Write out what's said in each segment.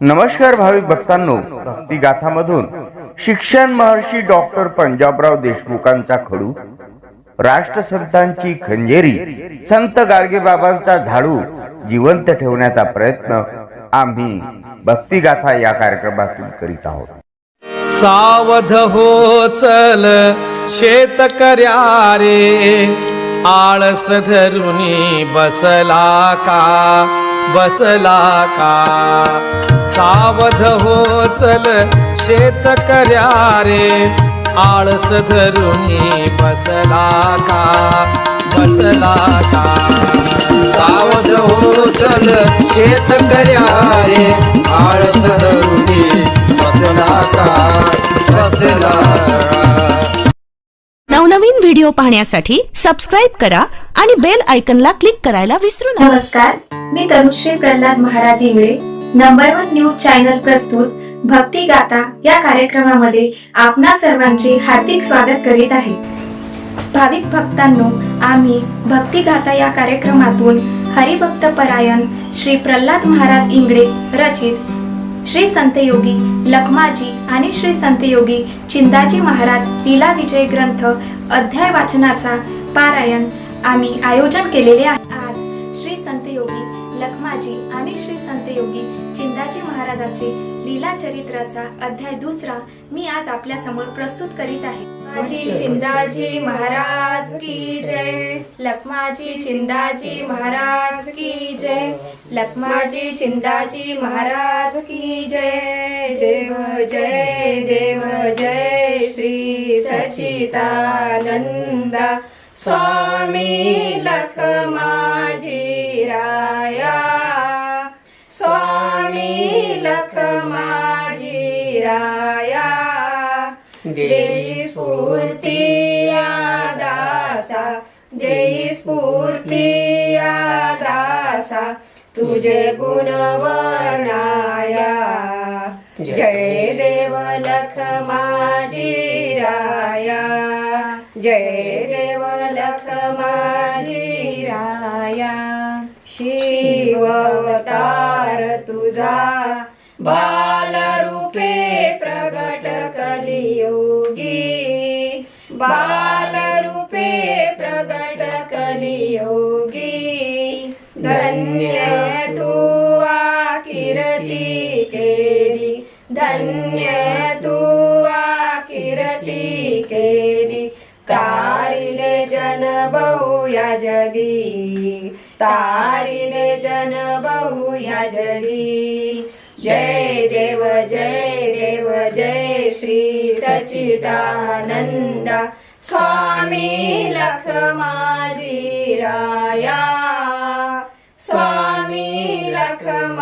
नमस्कार भाविक भक्तांनो भक्ती गाथामधून शिक्षण महर्षी डॉक्टर पंजाबराव देशमुखांचा खडू राष्ट्रसंतांची खंजेरी संत गाडगेबाबांचा झाडू जिवंत ठेवण्याचा प्रयत्न आम्ही भक्ती गाथा या कार्यक्रमातून करीत आहोत. सावध हो चल शेतकऱ्या रे आळस धरुनी बसला का? बसला का? सावध हो चल शेतकऱ्या रे आळस धरुनी बसला का? बसला का? सावध हो चल शेतकऱ्या रे आळस धरुनी बसला का? बसला. नवीन व्हिडिओ पाहण्यासाठी सबस्क्राईब करा आणि बेल आयकनला क्लिक करायला विसरू नका. नमस्कार मी Tanushree Pralhad Maharaj Ingale number one news channel प्रस्तुत भक्ती गाता या कार्यक्रमामध्ये आपणा सर्वांचे हार्दिक स्वागत करीत आहे. भाविक भक्तांनो आम्ही भक्ती गाता या कार्यक्रमातून हरिभक्त परायण श्री प्रल्हाद महाराज इंगळे रचित श्री संतयोगी लखमाजी आणि श्री संतयोगी चिंदाजी महाराज लीला विजय ग्रंथ अध्याय वाचनाचा पारायण आम्ही आयोजन केलेले आहे. आज श्री संतयोगी लखमाजी आणि श्री संतयोगी चिंदाजी महाराजाचे लीला चरित्राचा अध्याय दुसरा मी आज आपल्यासमोर प्रस्तुत करीत आहे. माझी चिंदाजी महाराज की जय. लखमाजी चिंदाजी महाराज की जय. लखमाजी चिंदाजी महाराज की जय. देव जय देव जय. श्री सचितानंदा स्वामी लखमाजी राया स्वामी लखमाजी राया देई स्फूर्ती दासा देई स्फूर्ती दासा तुझे गुण वर्णाया। जय देव लखमाजी राया। जय देव लखमाजी राया। शिव अवतार तुझा बा कलियोगी। बालरूपे प्रगट कलियोगी। धन्य तू कीर्ती केली। धन्य तू कीर्ती केली। तारिले जन बहुया जगी। तारिले जन बहुया जगी। जय देव जय जय श्री सचिदानंद स्वामी लखमाजीराया स्वामी लखमाजीराया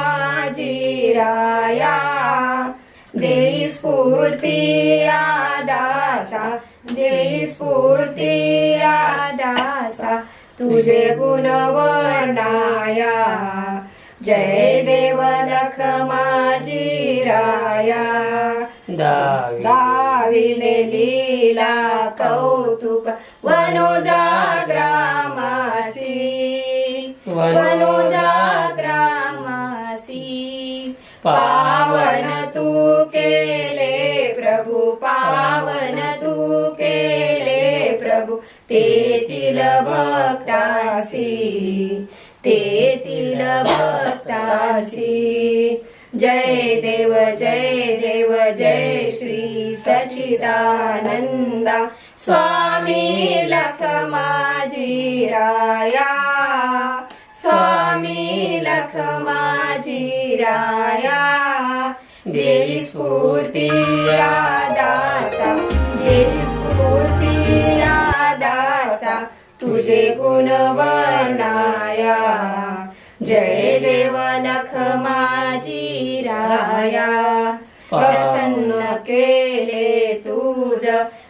देई स्फूर्ती दासा देई स्फूर्तिया दासा तुझे गुण वर्णाया जय देव लखमाजी राया. दाविले लीला कौतुक वनोजाग्रामासी वनोजाग्रामासी पावन तू केले प्रभु पावन तू केले प्रभु तेतील भक्तासी. तेतील भक्तासी जय देव जय देव जय श्री सचिदानंदा स्वामी लखमाजी राया. स्वामी लखमाजी राया. देई स्फूर्ती दासा. देई स्फूर्ति तुझे गुण वर्णाया जय देव लखमाजी राया. प्रसन्न केले तुझ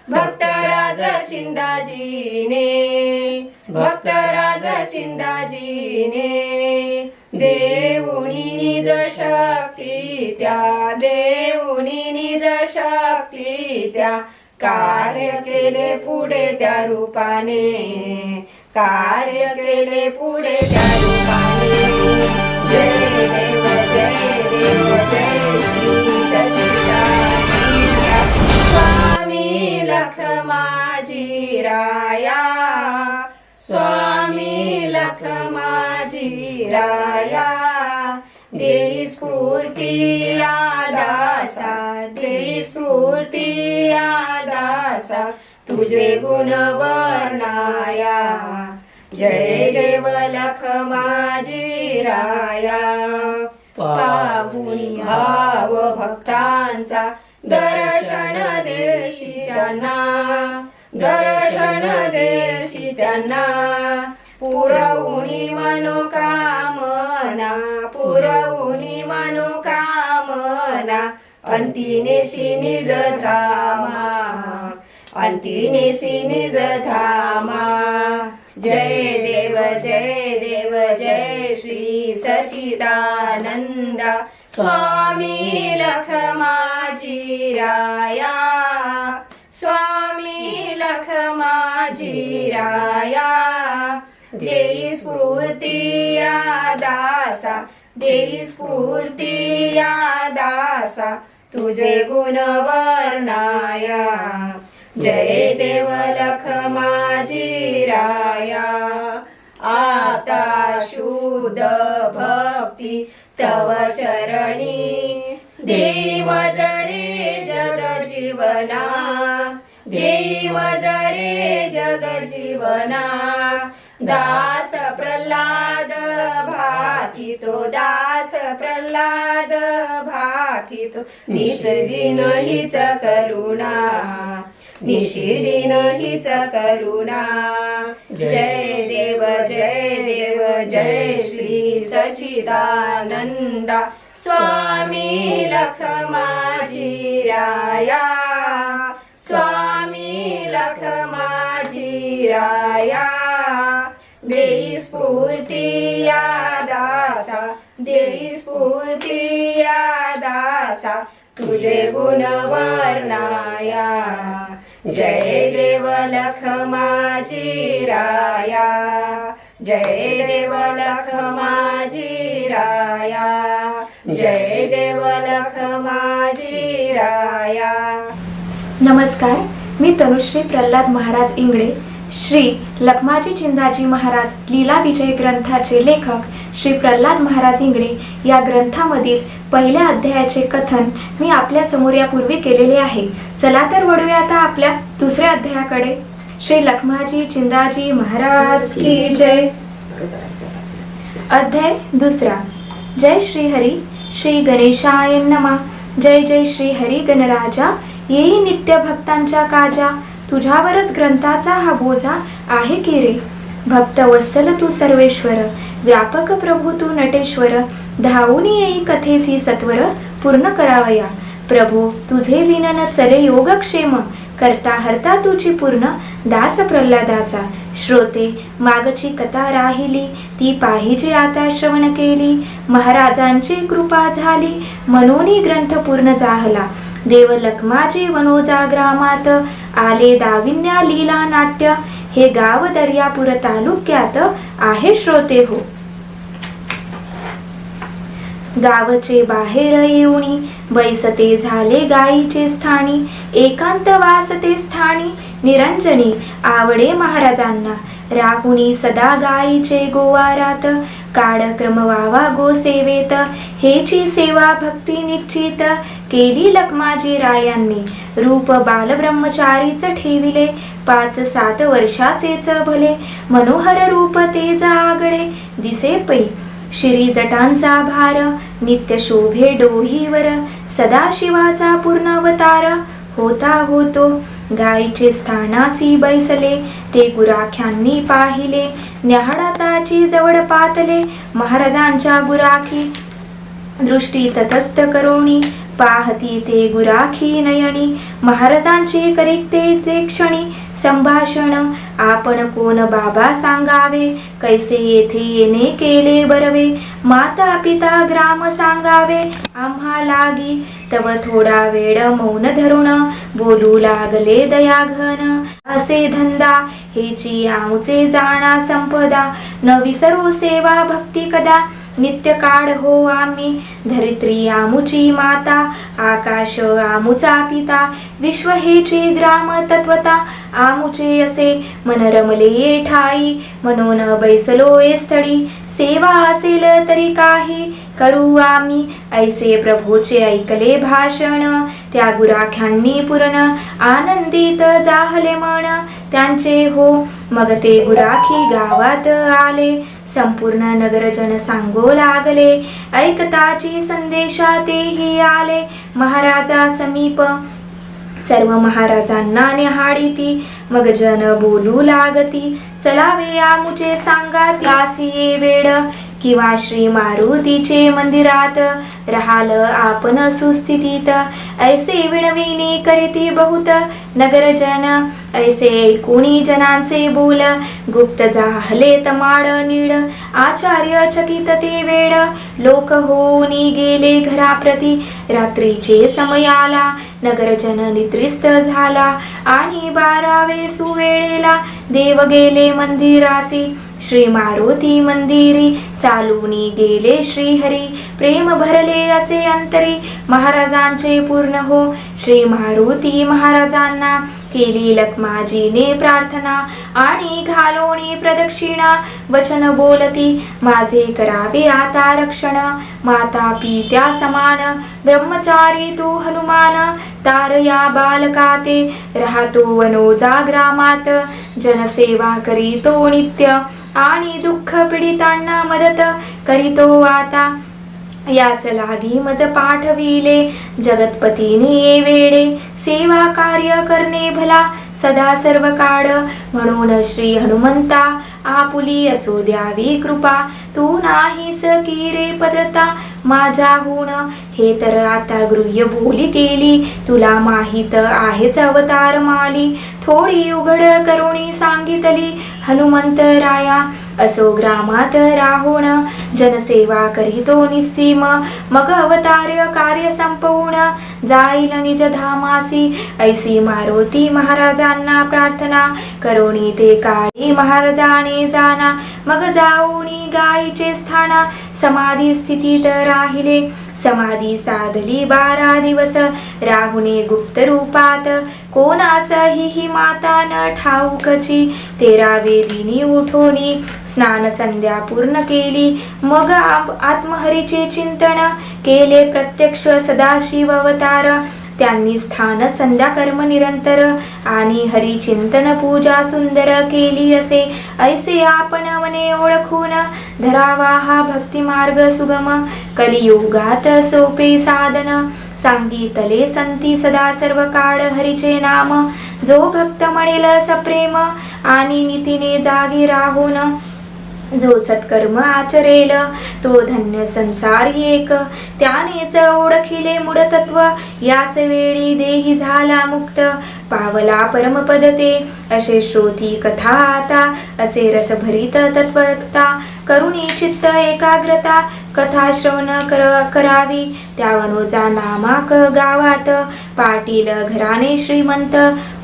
भक्तराज चिंदाजीने. भक्तराज चिंदाजीने. देऊनी निज शक्ती त्या. देऊनी निज शक्ती त्या. कार्य केले पुढे त्या रूपाने. कार्य केले पुढे त्या रूपाने. वर्णाया जय देव लखमाजी राया। पाहुणी भाव भक्तांचा दर्शन देशी त्यांना। दर्शन देशी त्यांना। पुरवणी मनोकामना। पुरवणी मनोकामना। अंतिने सिनी धामा। अंतिनेसी निज धामा। जय देव जय देव जय श्री सचिदानंद स्वामी लखमाजी राया। स्वामी लखमाजी राया। देई स्फूर्ती दासा। देई स्फूर्ती दासा। तुझे गुण वर्णाया जय देव लखमाजी राया. आता शुद्ध भक्ती तव चरणी. देव जरे जग जीवना. देव जरे जग जीवना. दास प्रल्हाद भाकितो दास प्रल्हाद भाकितो निस दिन हिच करुणा. निशिदिन हिच करुणा। जय देव जय देव जय श्री सचिदानंदा स्वामी लखमाजी राया स्वामी लखमाजी राया देई स्फूर्ती दासा देई स्फूर्ती दासा तुझे गुण वर्णाया जय देव लखमाजी राया जय देव लखमाजी राया जय देव लखमाजी राया नमस्कार मी तनुश्री प्रल्हाद महाराज इंगळे श्री लखमाजी चिंदाजी महाराज लीला विजय ग्रंथाचे लेखक श्री प्रल्हाद महाराज इंगळे या ग्रंथामधील पहिल्या अध्यायाचे कथन मी आपल्यासमोर यापूर्वी केलेले आहे. चला तर वळूया आता आपल्या दुसऱ्या अध्यायाकडे. श्री लखमाजी चिंदाजी महाराज की जय. अध्याय दुसरा. जय श्री हरी श्री गणेशाय नमा. जय जय श्री हरी गणराजा. येई नित्य भक्तांच्या काजा. तुझ्यावरच ग्रंथाचा हा बोजा आहे की रे? भक्त वत्सल तू सर्वेश्वर व्यापक प्रभू तू नटेश्वर धावून येई कथेसी सत्वर पूर्ण करावया. प्रभू तुझे विनन चले योगक्षेम करता हरता तुझी पूर्ण दास प्रल्हादाचा. श्रोते मागची कथा राहिली ती पाहिजे आता श्रवण केली. महाराजांची कृपा झाली मनोनी ग्रंथ पूर्ण जाहला देव वनोजा ग्रामात आले दाविन्या लीला नाट्य. हे गाव दर्यापूर तालुक्यात आहे श्रोते हो. गावचे बाहेर येऊनी बैसते झाले गायीचे स्थानी एकांत वासते स्थानी निरंजनी आवडे महाराजांना. राहुनी सदा गायीचे गोवारात. काळक्रम वावा गो सेवेत हेची सेवा भक्ती निश्चित. केली लखमाजी रायांनी. रूप बालब्रह्मचारीच ठेविले. पाच सात वर्षाचेच भले. मनोहर रूप तेज आगळे. दिसे पै. श्री जटांचा भार. नित्य शोभे डोहीवर. सदाशिवाचा पूर्ण अवतार. होता होतो. गायीचे स्थानासी बैसले. ते गुराख्यांनी पाहिले. न्याहाडाताची जवळ पातले. महाराजांच्या गुराखी. दृष्टी तटस्थ करोणी. पाहती ते गुराखी नयनी. महाराजांचे करिते ते क्षणी. संभाषण. आपण कोण बाबा सांगावे? कैसे येथे येणे केले बरवे? माता पिता ग्राम सांगावे? आम्हा लागी. तव थोडा वेळ मौन धरुण बोलू लागले दयाघन. असे धंदा हेची आमचे जाणा संपदा न विसरू सेवा भक्ती कदा नित्य काढ हो आम्ही धरित्री आमुची माता आकाश आमुचा पिता विश्व हेचे ग्राम तत्वता आमुचे असे मनरमले ये ठाई म्हणून बैसलो ए स्थळी सेवा असेल तरी काही करू आम्ही ऐसे प्रभूचे ऐकले भाषण त्या गुराख्यांनी पूर्ण आनंदित जाहले मन. त्यांचे हो मग ते गुराखी गावात आले. संपूर्ण नगरजन सांगो लागले. ऐकताची संदेशा तेही आले. महाराजा समीप सर्व महाराजांना निहाळीती. मग जन बोलू लागती. चलावे आमुचे सांगा त्यासी वेळ किंवा श्री मारुतीचे मंदिरात? राहाल आपण सुस्थितीत. ऐसे विणविणी करीती बहुत नगरजन. ऐसे कुणी जनांचे बोल. गुप्त जाहले तमाड नीड. आचार्य चकित ते वेळ लोक होऊन गेले घराप्रती. रात्रीचे समयाला नगरजन निद्रिस्त झाला. आणि बारावे सुवेळेला देव गेले मंदिरासी. श्री मारुती मंदिरी चालूनी गेले श्रीहरी प्रेम भरले असे अंतरी महाराजांचे पूर्ण हो. श्री मारुती महाराजांना केली लक्माजीने प्रार्थना आणि घालोणी प्रदक्षिणा वचन बोलती माझे करावे आता रक्षण माता पित्या समान ब्रह्मचारी तू हनुमान तार या राहतो वनोजा ग्रामात जनसेवा करीतो नित्य. आणि दुःख पीडितांना मदत करीतो आता. याच लागी मज पाठविले. जगतपतीने वेडे. सेवा कार्य करणे भला. सदा सर्व काळ म्हणून श्री हनुमंता आपुली असो द्यावी कृपा. तू नाहीस की रे पदरता? माझ्याहून हे तर आता गृह्य बोली केली. तुला माहीत आहेच अवतार माली. थोडी उघड करुणी सांगितली हनुमंत राया असो ग्रामात राहून जनसेवा करीतो निस्सीम मग अवतार्य कार्य संपवून जाईल निज धामासी ऐसी मारुती महाराजांना प्रार्थना करोणी ते काळी महाराजाने जाना मग जाऊनी गायीचे स्थाना समाधी स्थितीत राहिले समाधी साधली बारा दिवस. राहुने गुप्त रूपात कोण असही ही माता न ठाऊकची. तेरावे दिनी उठोनी स्नान संध्या पूर्ण केली. मग आत्महरीचे चिंतन केले प्रत्यक्ष सदाशिव अवतार. त्यांनी स्थान संध्या कर्म निरंतर आणि हरिचिंतन पूजा सुंदर केली असे. ऐसे आपण मने ओळखून धरावा हा भक्ती मार्ग सुगम. कलियुगात सोपे साधन. सांगितले संती सदा सर्व काळ हरीचे नाम. जो भक्त म्हणेल सप्रेम आणि नीतीने जागी राहून जो सत्कर्म आचरेल तो धन्य संसार एक. त्यानेच ओळखिले मूढतत्व याच वेळी देही झाला मुक्त. पावला परमपदते असे श्रोती कथा आता असे रसभरित तत्वता. करुणी चित्त एकाग्रता कथा श्रवण कर करावी. त्यावनोचा नामाक गावात. पाटील घराणे श्रीमंत.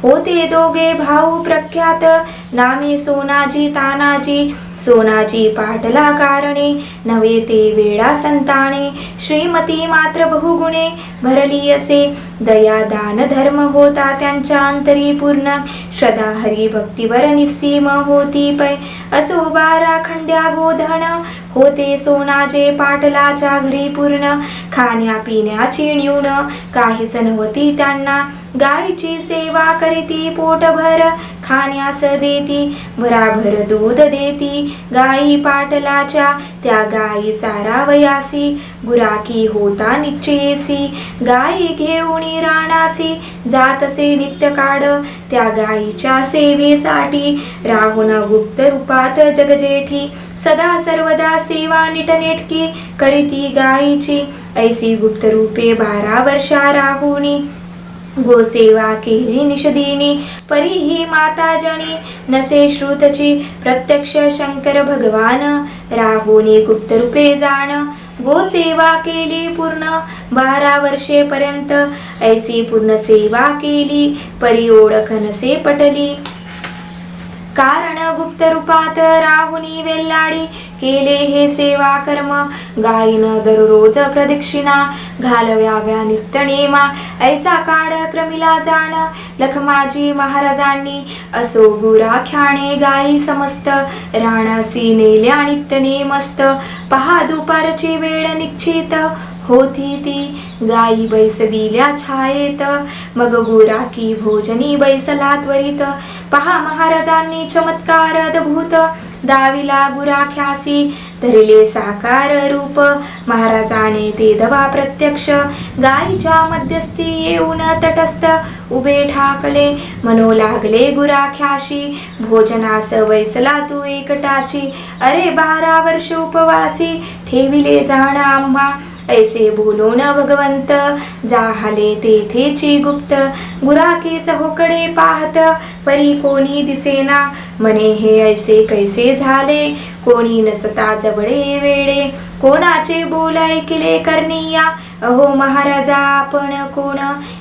होते दोघे भाऊ प्रख्यात. नामे सोनाजी तानाजी. सोनाजी पाटला कारणे. नव्हे ते वेळा संताणे. श्रीमती मात्र बहुगुणे. भरली असे. दया दान धर्म होता त्यांच्या अंतरी पूर्ण. श्रद्धा हरी भक्तीवर निस्सीम होती पै. असो बारा खंड्या गोधन होते सोनाजे पाटलाच्या घरी पूर्ण. खाण्या पिण्याची न्यून. काहीच नव्हती त्यांना. गायीची सेवा करीती पोटभर. खाण्यास देती भराभर दूध देती गायी पाटलाच्या त्या गायी चारावयासी गुराकी होता निश्चयेसी गायी घेऊन राणासी जातसे नित्य काढ त्या गायीच्या सेवेसाठी राहुन गुप्त रूपात जगजेठी सदा सर्वदा सेवा नीटनेटकी करीती गायीची ऐसी गुप्त रूपे बारा वर्षा राहुणी गोसेवा केली निषदिनी परी ही माता जणी नसे श्रुतची प्रत्यक्ष शंकर भगवान राहुनी गुप्त रूपे जाण. गोसेवा केली पूर्ण बारा वर्षेपर्यंत ऐसी पूर्ण सेवा केली परी ओळख नसे पटली. कारण गुप्त रूपात राहुनी वेल्लाडी केले हे सेवा कर्म गायीन दररोज प्रदक्षिणा घालव्याव्या नित्य नेमा ऐसा काळ क्रमिला जाण लखमाजी महाराजांनी. असो गुराख्याने गायी समस्त राणासी नेल्या नित्य नेमस्त पहा दुपारची वेळ निश्चित होती ती. गायी बैसविल्या छायेत मग गुराकी भोजनी बैसला त्वरित. पहा महाराजांनी चमत्कार अद्भुत दाविला गुराख्यासी धरिले साकार रूप. महाराजाने ते दवा प्रत्यक्ष गायीच्या मध्यस्थी येऊन तटस्थ उभे ठाकले. मनो लागले गुराख्याशी भोजनास वैसला तू एकटाची. अरे बारा वर्ष उपवासी ठेविले जाण आम्हा. ऐसे बोलो न भगवंत जाहले तेथेची गुप्त गुराकीच होकडे पाहत परी कोणी दिसेना? मने हे ऐसे कैसे झाले? कोणी नसता जवळे वेडे कोणाचे बोल ऐकले करनीया अहो महाराजा आपण कोण?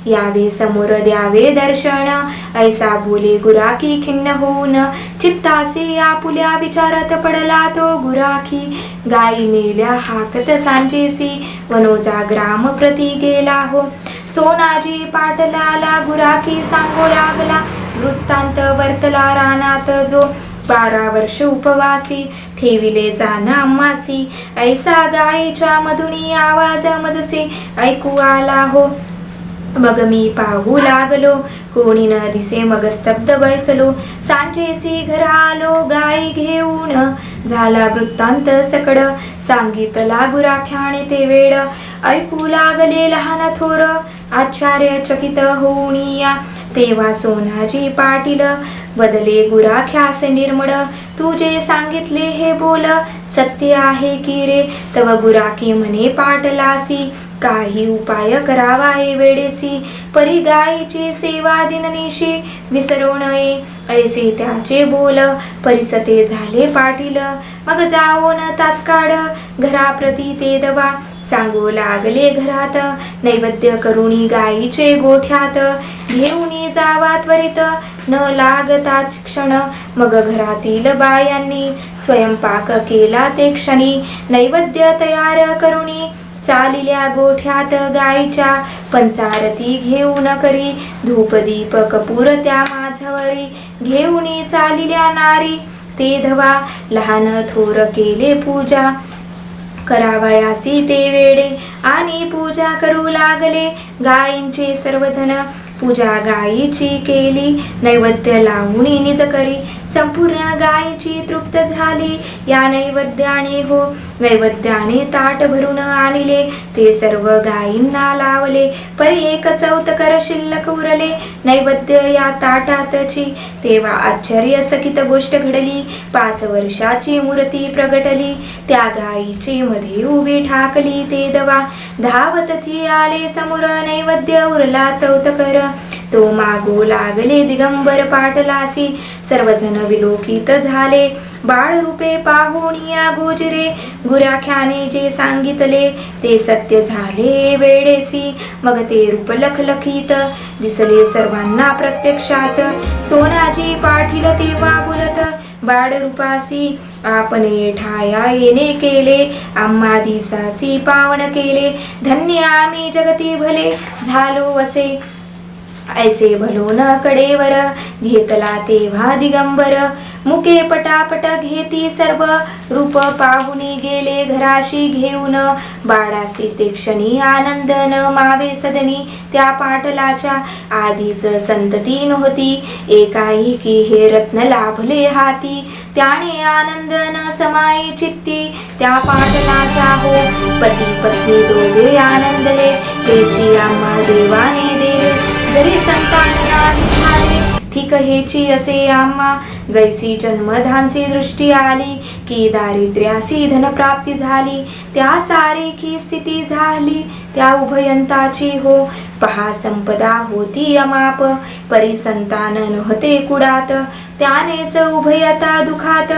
यावे समोर द्यावे दर्शन. ऐसा बोले गुराकी खिन्न होऊन. चित्तासी आपुल्या विचारात पडला तो गुराखी. गाई नेल्या हाकत सांजेसी. वनोजा ग्राम प्रती गेला हो. सोनाजी पाटलाला गुराखी सांगू लागला. वृत्तांत वर्तला रानात जो. बारा वर्ष उपवासी. ठेविले जाना मासी ऐसा गायीच्या मधुनी आवाज मजसे. ऐकू आला हो. मग मी पाहू लागलो. कोणी न दिसे मग स्तब्ध बैसलो. सांजेसी घरा आलो गाई घेऊन. झाला वृत्तांत सकड. सांगितला गुराख्याने ते वेड. ऐकू लागले लहान थोर. आश्चर्यचकित होऊनिया तेव्हा सोनाजी पाटील बदले गुराख्यासे निर्मळ. तू जे सांगितले हे बोल. सत्य आहे की रे? तव गुराखी म्हणे पाटलासी काही उपाय करावा हे वेळेसी परी गायीची सेवा दिननिशी. विसरो नये ऐसे त्याचे बोल. परिसते झाले पाटील. मग जाऊन तात्काळ घराप्रती ते दवा. सांगू लागले घरात. नैवेद्य करुणी गायीचे गोठ्यात. घेऊनी जावा त्वरित. न लागताच क्षण. मग घरातील बायांनी स्वयंपाक केला ते क्षणी. नैवेद्य तयार करुणी चालिल्या गोठ्यात गायीच्या. पंचारती घेऊन करी. धूपदीप कपूर त्या माझवरी घेऊन चालिल्या नारी. ते धवा लहान थोर केले पूजा. करावयासी ते वेडे. आणि पूजा करू लागले. गायींचे सर्वजण पूजा गायीची केली नैवेद्य लावून निज करी संपूर्ण गायीची तृप्त झाली. या नैवेद्याने हो नैवेद्याने ताट भरून आणले. ते सर्व गायींना लावले. परी एक चौतकर शिल्लक उरले. नैवेद्य या ताटातची. तेव्हा आश्चर्यचकित गोष्ट घडली. पाच वर्षाची मूर्ती प्रगटली. त्या गायीचे मध्ये उभी ठाकली ते दवा. धावतची आले समोर नैवेद्य उरला चौतकर. तो मागो लागले दिगंबर पाटलासी. सर्वजण विलोकित झाले. बाळ रूपे पाहुणिया गोजरे. गुराख्याने जे सांगितले ते सत्य झाले वेडेसी. मग ते रूप लखलखीत. दिसले सर्वांना प्रत्यक्षात. सोनाजी पाठील तेव्हा बोलत बाळ रूपासी आपण ठाया येणे केले. आम्हा दिसासी पावन केले. धन्य आम्ही जगती भले. झालो असे ऐसे भलोना कडेवर घेतला तेव्हा दिगंबर. मुके पटापट घेती सर्व रूप पाहुनी गेले घराशी घेऊन. बाळासी ते क्षणी आनंद न मावे सदनी त्या पाटलाच्या आधीच संतती नव्हती. एकाएकी हे रत्न लाभले हाती त्याने आनंद न समाई चित्ती. त्या पाटलाच्या हो पती पत्नी दोघे आनंदले त्याची आम्हा देवाने दिले. जरी संतान ठीक हेची असे आम्हा. जैसी जन्मधानसी दृष्टी आली की दारिद्र्यासी धनप्राप्ती झाली. त्या सारीखी स्थिती झाली त्या उभयंताची हो. पहा संपदा होती अमाप परी संतान नव्हते कुडात त्यानेच उभयता दुखात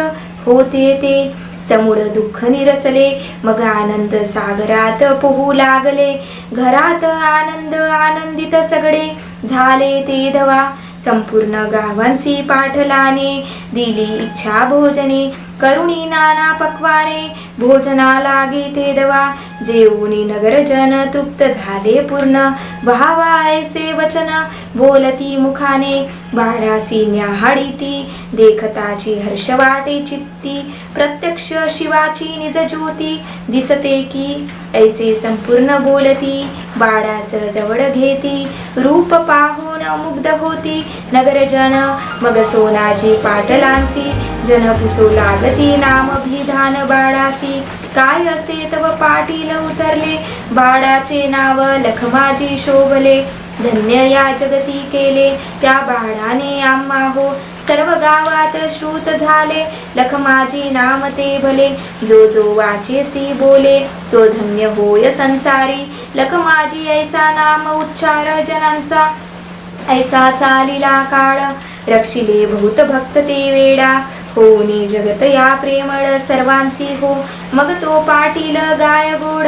होते ते. समूळ दुःख निरसले मग आनंद सागरात पोहू लागले. घरात आनंद आनंदित सगळे झाले ते धवा. संपूर्ण गावांसी पाठलाने दिली इच्छा भोजने. करुणी नाना पक्वारे भोजना लागे ते दवा जेवणी नगरजन तृप्त झाले पूर्ण. व्हावा ऐसे वचन बोलती मुखाने बाळासी न्याहाडीती देखताची हर्ष वाटे चित्ती प्रत्यक्ष शिवाची निज ज्योती दिसते की ऐसे संपूर्ण बोलती बाळास जवळ घेती रूप पाहून मुग्ध होती नगरजन मग सोनाची पाटलांसी जन पुसू लागती नाम भिधान बाळासी. काय असे तव पाटील उतरले? बाळाचे नाव लखमाजी शोभले. धन्य या जगती केले. त्या बाळाने आम्हा हो सर्व गावात श्रुत झाले. लखमाजी नाम ते भले. जो जो वाचेसी बोले तो धन्य होय संसारी. लखमाजी ऐसा नाम उच्चार जनांचा ऐसा चालिला काळ. रक्षिले भूत भक्त ते वेडा. होनी जगत या प्रेमळ सर्वांसी हो. मग तो पाटील गाय गोड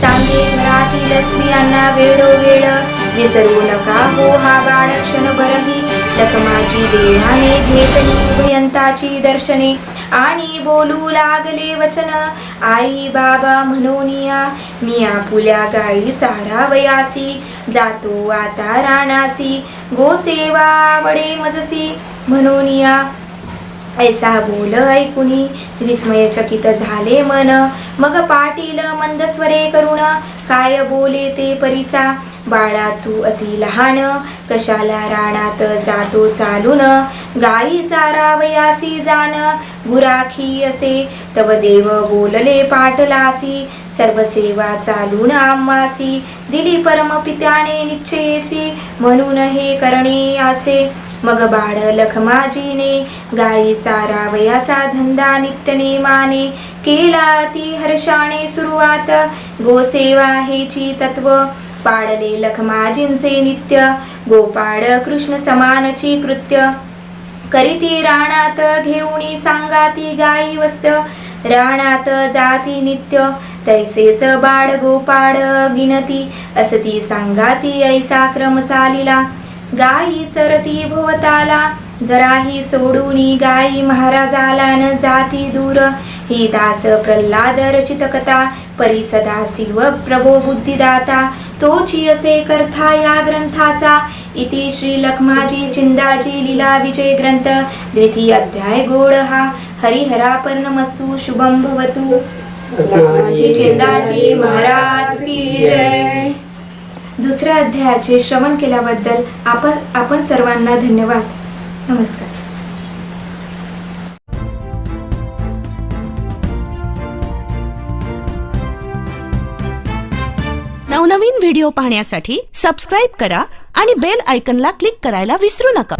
सांगे घरातील स्त्रियांना वेळोवेळ विसरू नका हो हा बाळ क्षणभरही लखमाची देहाने घेतली भयंताची दर्शने. आणि बोलू लागले वचन आई बाबा म्हणूनिया मी आपुल्या गाई चारावयासी जातो आता राणासी गोसेवा आवडे मजसी म्हणूनिया ऐसा बोल ऐकुनी विस्मयचकित झाले मन. मग पाटील मंदस्वरे करुण. काय बोले ते परिसा. बाळा तू अति लहान. कशाला राणात जातो चालून. गाई चारावयासी जाण. गुराखी असे. तव देव बोलले पाटलासी. सर्व सेवा चालून आम्हासी. दिली परमपित्याने निश्चयेसी. म्हणून हे करणे असे मग बाळ लखमाजीने गाई चारावयाचा धंदा नित्य नेमाने केला ती हर्षाने सुरुवात. गोसेवा हेची तत्व पाळले लखमाजींचे नित्य. गोपाळ कृष्ण समानची कृत्य. करीती राणात घेऊनी सांगाती गाई वस्त राणात जाती नित्य. तैसेच बाळ गोपाळ गिनती. असती सांगाती ऐसा क्रम चालिला. गाई चरती भोवताला जराही सोडूनी गाई महाराजाला न जाती दूर. ही दास प्रल्हाद रचित कथा परिसदा शिव प्रभो बुद्धिदाता. तोची असे करथा या ग्रंथाचा इति श्री लखमाजी चिंदाजी लीला विजय ग्रंथ द्वितीय अध्याय गोड हा. हरिहरापर्णमस्तु शुभम भवतु. चिंदाजी महाराज की जय. दुसऱ्या अध्यायाचे श्रवण केल्याबद्दल आपण आपण सर्वांना धन्यवाद. नमस्कार. नवनवीन व्हिडिओ पाहण्यासाठी सबस्क्राईब करा आणि बेल आयकनला क्लिक करायला विसरू नका.